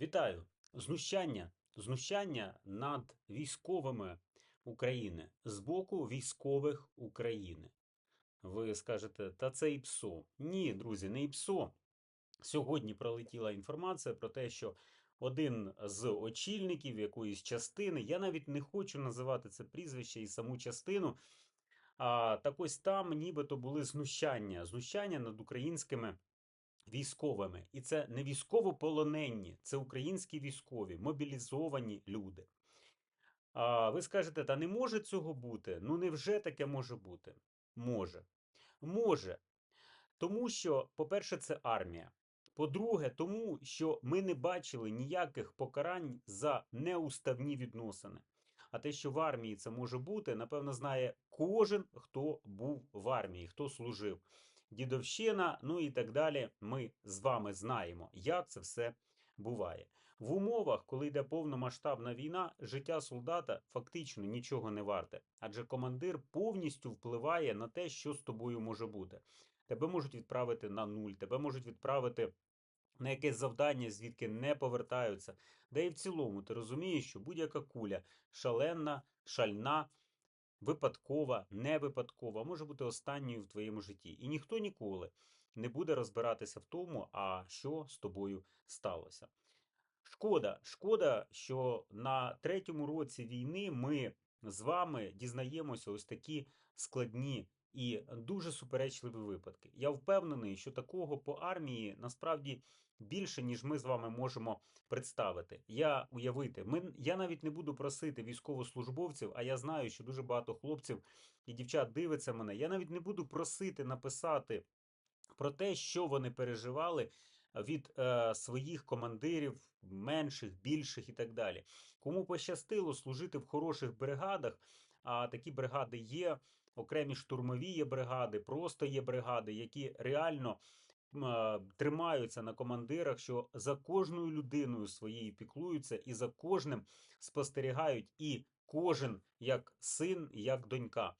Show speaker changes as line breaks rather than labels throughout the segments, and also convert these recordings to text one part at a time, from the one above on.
Вітаю! Знущання, знущання над військовими України з боку військових України. Ви скажете, та це ІПСО. Ні, друзі, не ІПСО. Сьогодні пролетіла інформація про те, що один з очільників якоїсь частини, я навіть не хочу називати це прізвище і саму частину. А так ось там нібито були знущання, знущання над українськими військовими. І це не військовополонені, це українські військові, мобілізовані люди. А ви скажете, та не може цього бути? Ну невже таке може бути? Може. Може. Тому що, по-перше, це армія. По-друге, тому що ми не бачили ніяких покарань за неуставні відносини. А те, що в армії це може бути, напевно, знає кожен, хто був в армії, хто служив. Дідовщина, ну і так далі. Ми з вами знаємо, як це все буває. В умовах, коли йде повномасштабна війна, життя солдата фактично нічого не варте, адже командир повністю впливає на те, що з тобою може бути. Тебе можуть відправити на нуль, тебе можуть відправити на якесь завдання, звідки не повертаються. Да і в цілому ти розумієш, що будь-яка куля шаленна, шальна, випадкова, не випадкова, може бути останньою в твоєму житті. І ніхто ніколи не буде розбиратися в тому, а що з тобою сталося. Шкода, шкода, що на третьому році війни ми з вами дізнаємося ось такі складні і дуже суперечливі випадки. Я впевнений, що такого по армії насправді більше, ніж ми з вами можемо представити. Я уявити, ми, я навіть не буду просити військовослужбовців, а я знаю, що дуже багато хлопців і дівчат дивиться мене. Я навіть не буду просити написати про те, що вони переживали від е, своїх командирів, менших, більших і так далі. Кому пощастило служити в хороших бригадах, а такі бригади є, окремі штурмові є бригади, просто є бригади, які реально е, тримаються на командирах, що за кожною людиною своєю піклуються і за кожним спостерігають, і кожен як син, як донька.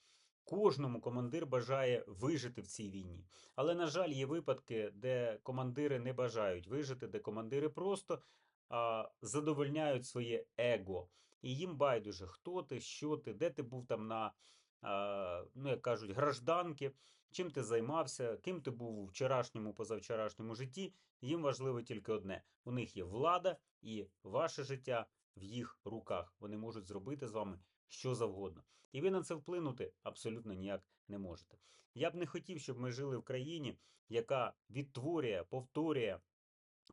Кожному командир бажає вижити в цій війні. Але, на жаль, є випадки, де командири не бажають вижити, де командири просто а, задовольняють своє его. І їм байдуже, хто ти, що ти, де ти був там на, а, ну, як кажуть, гражданки, чим ти займався, ким ти був у вчорашньому, позавчорашньому житті. Їм важливо тільки одне: у них є влада, і ваше життя в їх руках. Вони можуть зробити з вами що завгодно. І ви на це вплинути абсолютно ніяк не можете. Я б не хотів, щоб ми жили в країні, яка відтворює, повторює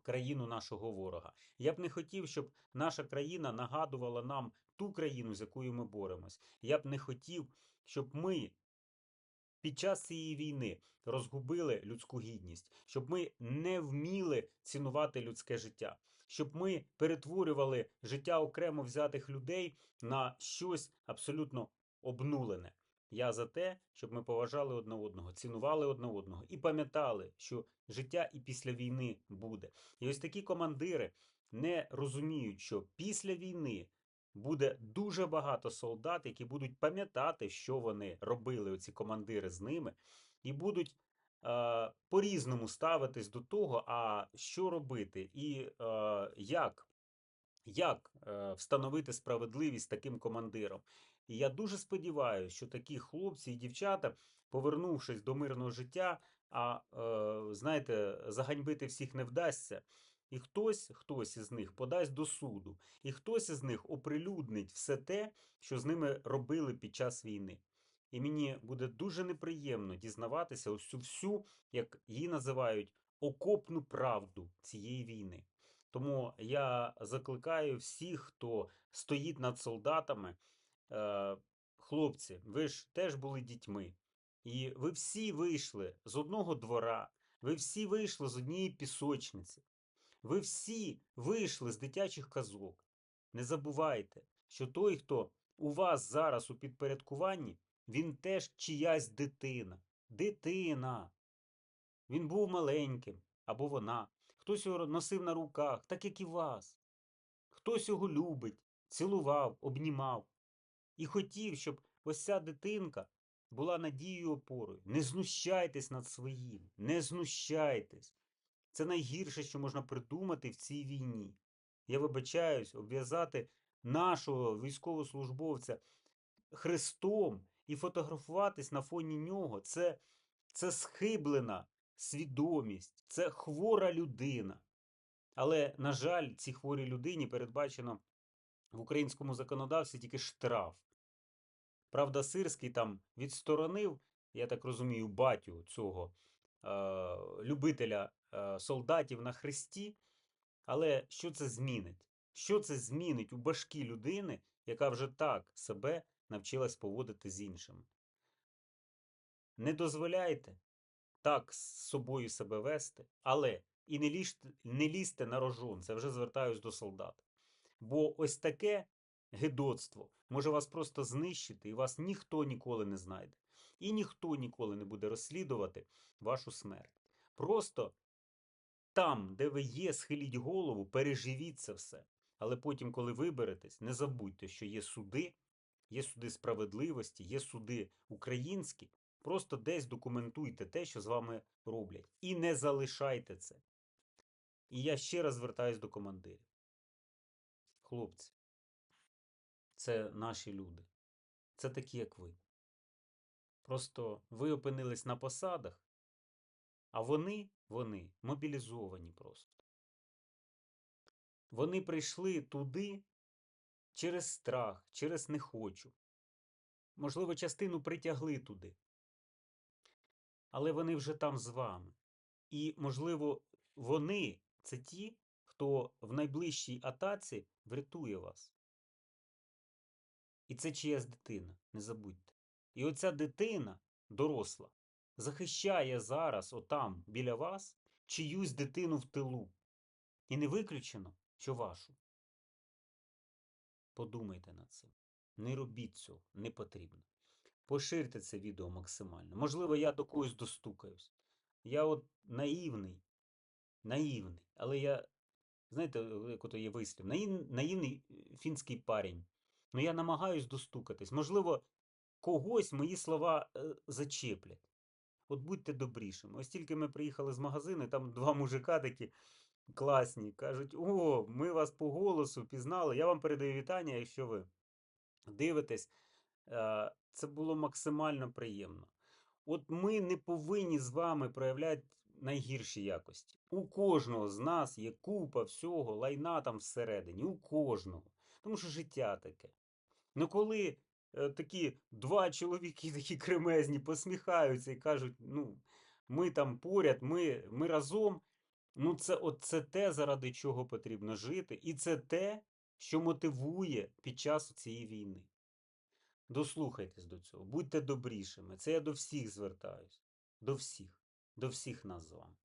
країну нашого ворога. Я б не хотів, щоб наша країна нагадувала нам ту країну, з якою ми боремось. Я б не хотів, щоб ми. Під час цієї війни розгубили людську гідність, щоб ми не вміли цінувати людське життя, щоб ми перетворювали життя окремо взятих людей на щось абсолютно обнулене. Я за те, щоб ми поважали одне одного, цінували одне одного і пам'ятали, що життя і після війни буде. І ось такі командири не розуміють, що після війни буде дуже багато солдат, які будуть пам'ятати, що вони робили, оці командири з ними, і будуть по-різному ставитись до того, а що робити, і е, як, як е, встановити справедливість таким командиром. І я дуже сподіваюся, що такі хлопці і дівчата, повернувшись до мирного життя, а е, знаєте, заганьбити всіх не вдасться. І хтось, хтось із них подасть до суду, і хтось із них оприлюднить все те, що з ними робили під час війни. І мені буде дуже неприємно дізнаватися ось цю всю, як її називають, окопну правду цієї війни. Тому я закликаю всіх, хто стоїть над солдатами, е, хлопці, ви ж теж були дітьми. І ви всі вийшли з одного двора, ви всі вийшли з однієї пісочниці. Ви всі вийшли з дитячих казок. Не забувайте, що той, хто у вас зараз у підпорядкуванні, він теж чиясь дитина. Дитина. Він був маленьким або вона. Хтось його носив на руках, так як і вас. Хтось його любить, цілував, обнімав. І хотів, щоб ось ця дитинка була надією опорою. Не знущайтесь над своїм, не знущайтесь. Це найгірше, що можна придумати в цій війні. я вибачаюсь, обв'язати нашого військовослужбовця хрестом і фотографуватись на фоні нього. Це, це схиблена свідомість, це хвора людина. Але, на жаль, цій хворій людині передбачено в українському законодавстві тільки штраф. Правда, Сирський там відсторонив, я так розумію, батю цього е, любителя е, солдатів на хресті. Але що це змінить? Що це змінить у башкі людини, яка вже так себе навчилась поводити з іншими? Не дозволяйте так з собою себе вести, але і не лізьте, не лізьте на рожон. Це вже звертаюсь до солдат. Бо ось таке гидоцтво може вас просто знищити, і вас ніхто ніколи не знайде. І ніхто ніколи не буде розслідувати вашу смерть. Просто там, де ви є, схиліть голову, переживіть це все. Але потім, коли виберетесь, не забудьте, що є суди, є суди справедливості, є суди українські. Просто десь документуйте те, що з вами роблять. І не залишайте це. І я ще раз звертаюсь до командирів. Хлопці, це наші люди. Це такі, як ви. Просто ви опинились на посадах, а вони, вони мобілізовані просто. Вони прийшли туди через страх, через не хочу. Можливо, частину притягли туди. Але вони вже там з вами. І, можливо, вони це ті, хто в найближчій атаці врятує вас. І це чиясь дитина, не забудьте. І оця дитина, доросла, захищає зараз, отам, біля вас, чиюсь дитину в тилу. І не виключено, що вашу. Подумайте над цим. Не робіть цього, не потрібно. Поширте це відео максимально. Можливо, я до когось достукаюсь. Я от наївний, наївний, але я, знаєте, як ото є вислів, наїв- наївний е, фінський парень. Ну я намагаюсь достукатись. Можливо, когось мої слова е, зачеплять. От будьте добрішими. Ось тільки ми приїхали з магазину, там два мужика такі класні. Кажуть: о, ми вас по голосу пізнали. Я вам передаю вітання, якщо ви дивитесь. Це було максимально приємно. От ми не повинні з вами проявляти найгірші якості. У кожного з нас є купа всього, лайна там всередині, у кожного. Тому що життя таке. Ну коли такі два чоловіки, такі кремезні, посміхаються і кажуть, ну, ми там поряд, ми, ми разом. Ну, це, от це те, заради чого потрібно жити, і це те, що мотивує під час цієї війни. Дослухайтесь до цього, будьте добрішими. Це я до всіх звертаюсь. До всіх, до всіх нас з вами.